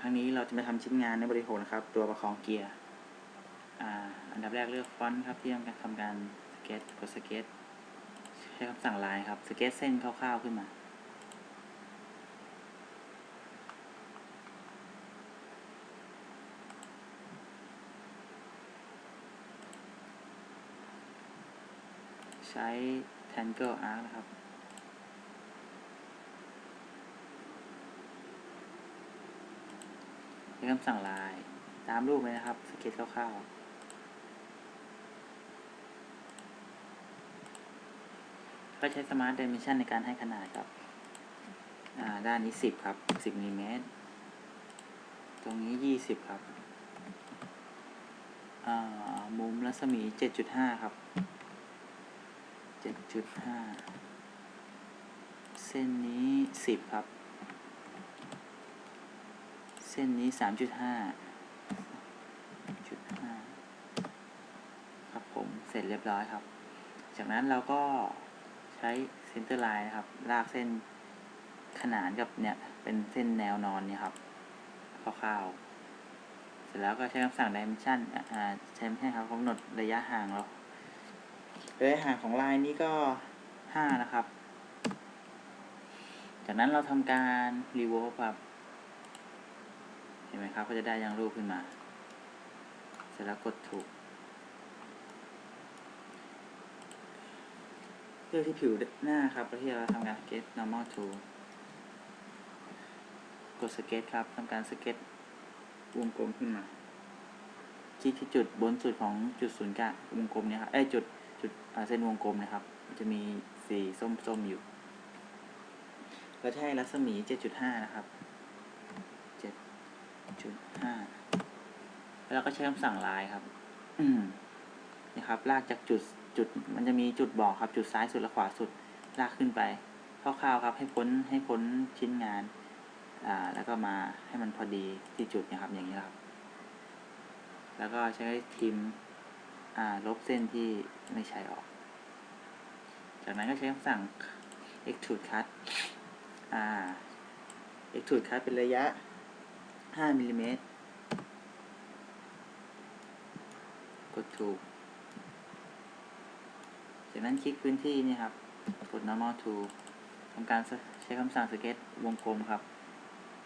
ครั้งนี้เราจะมาทำชิ้นงานในบริโภคนะครับ ตัวประคองเกียร์อันดับแรกเลือกฟอนต์ครับที่ทำการทำการสเก็ตกดสเก็ตใช้คำสั่งลายครับสเก็ตเส้นคร่าวๆขึ้นมา ใช้ Tangle Arc นะครับ ใช้ คำสั่งลาย ตามรูปเลยนะครับ สเก็ตคร่าวๆก็ใช้ Smart Dimension ในการให้ขนาดครับ ด้านนี้ 10 ครับ 10มิลลิเมตร ตรงนี้ 20 ครับ มุมรัศมี 7.5 ครับ 7.5 เส้นนี้ 10 ครับ เส้นนี้3.5จุดห้าครับผมเสร็จเรียบร้อยครับ จากนั้นเราก็ใช้เซนเตอร์ไลน์นะครับ ลากเส้นขนานกับเนี่ย เป็นเส้นแนวนอนนี่ครับคร่าวๆเสร็จแล้วก็ใช้คำสั่ง dimension อ่าใช้ไม่ใช่ครับกำหนดระยะห่างเราระยะห่างของลายนี้ก็5นะครับ จากนั้นเราทำการ revolve ครับ เห็นไหมครับ ก็จะได้ยังรูปขึ้นมา เสร็จแล้วกดถูก เลือกที่ผิวหน้าครับแล้วที่เราทำการสเก็ต normal tool กดสเก็ตครับทำการสเก็ตวงกลมขึ้นมาคลิกที่จุดบนสุดของจุดศูนย์กลางวงกลมเนี่ยครับเอ้จุดจุดเส้นวงกลมนะครับ จะมีสีส้มๆอยู่เราจะให้รัศมี 7.5 นะครับ 7.5แล้วเราก็ใช้คำสั่งลายครับอืมนี่ครับ ลากจากจุดจุด มันจะมีจุดบอกครับจุดซ้ายสุดและขวาสุด ลากขึ้นไปคร่าวๆครับ ให้พ้นให้พ้นชิ้นงาน อ่า แล้วก็มาให้มันพอดีที่จุดเนะครับ อย่างนี้ครับ แล้วก็ใช้ทิมอ่าลบเส้นที่ไม่ใช้ออก จากนั้นก็ใช้คำสั่ง extrude cut อ่า extrude cut เป็นระยะ 5มิลลิเมตรกดถูก จากนั้นคลิกพื้นที่นี่ครับ กด normal to ทำการใช้คำสั่งสเก็ตวงกลมครับ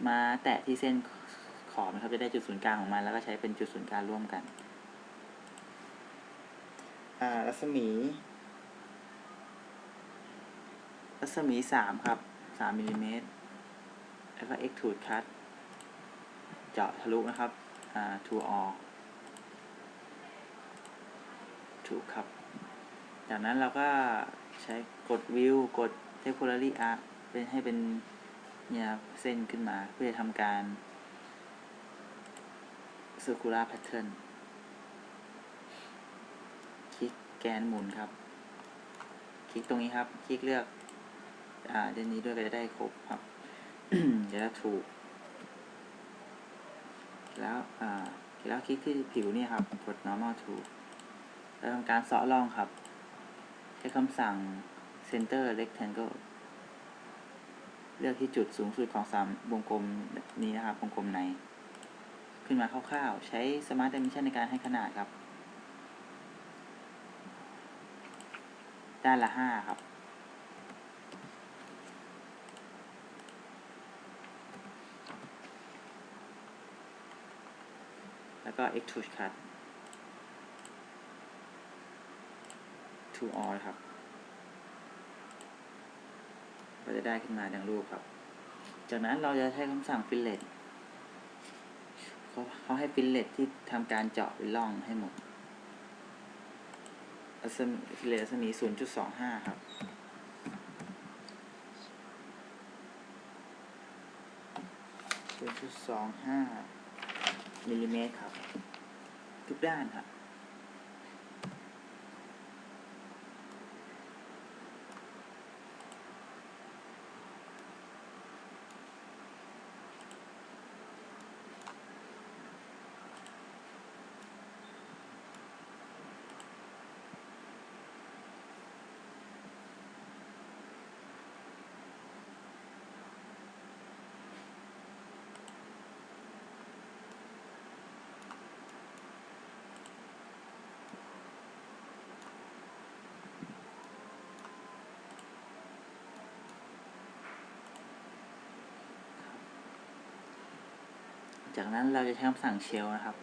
มาแตะที่เส้นขอบนะครับ จะได้จุดศูนย์กลางของมัน แล้วก็ใช้เป็นจุดศูนย์กลางร่วมกัน อ่า รัศมี รัศมีสามครับสามมิลลิเมตร แล้วก็ extrude cut เจาะทะลุนะครับอ่า to all ถูกครับ จากนั้นเราก็ใช้กด view กด temporary arc เป็นให้เป็นเนี่ยเส้นขึ้นมาเพื่อทำการ circular pattern คลิกแกนหมุนครับ คลิกตรงนี้ครับ คลิกเลือก อ่าเดนนี้ด้วยก็จะได้ครบครับเดี๋ยวจะถูก แล้วแล้วคลิกที่ผิวนี่ครับกด normal to แล้วทำการเสาะร่องครับ ใช้คำสั่ง center rectangle เลือกที่จุดสูงสุดของสามวงกลมนี้นะครับวงกลมใน ขึ้นมาคร่าวๆ ใช้ smart dimension ในการให้ขนาดครับ ด้านละห้าครับ แล้วก็ extrude cut to all ครับ ก็จะได้ขึ้นมาดังรูปครับ จากนั้นเราจะใช้คำสั่ง fillet เขาเขาให้ fillet ที่ทำการเจาะเป็นร่องให้หมดรัศมี fillet รัศมี 0.25 ครับ0.25 มิลลิเมตรครับ ทุกด้านครับ จากนั้นเราจะใช้คำสั่งเชลนะครับ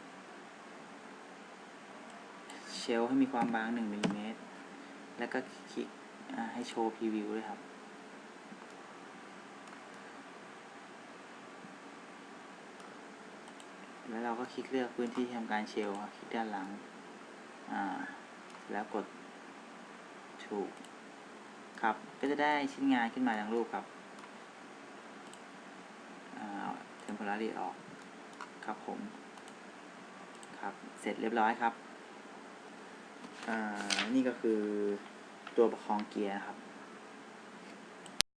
เชลให้มีความบาง 1มิลลิเมตร แล้วก็คลิกให้โชว์พรีวิวด้วยครับ แล้วเราก็คลิกเลือกพื้นที่ทำการเชลครับคลิกด้านหลัง แล้วกดถูกครับ ก็จะได้ชิ้นงานขึ้นมาอย่างรูปครับอ่า temporary ออก ครับผมครับเสร็จเรียบร้อยครับอ่านี่ก็คือตัวประคองเกียร์ครับ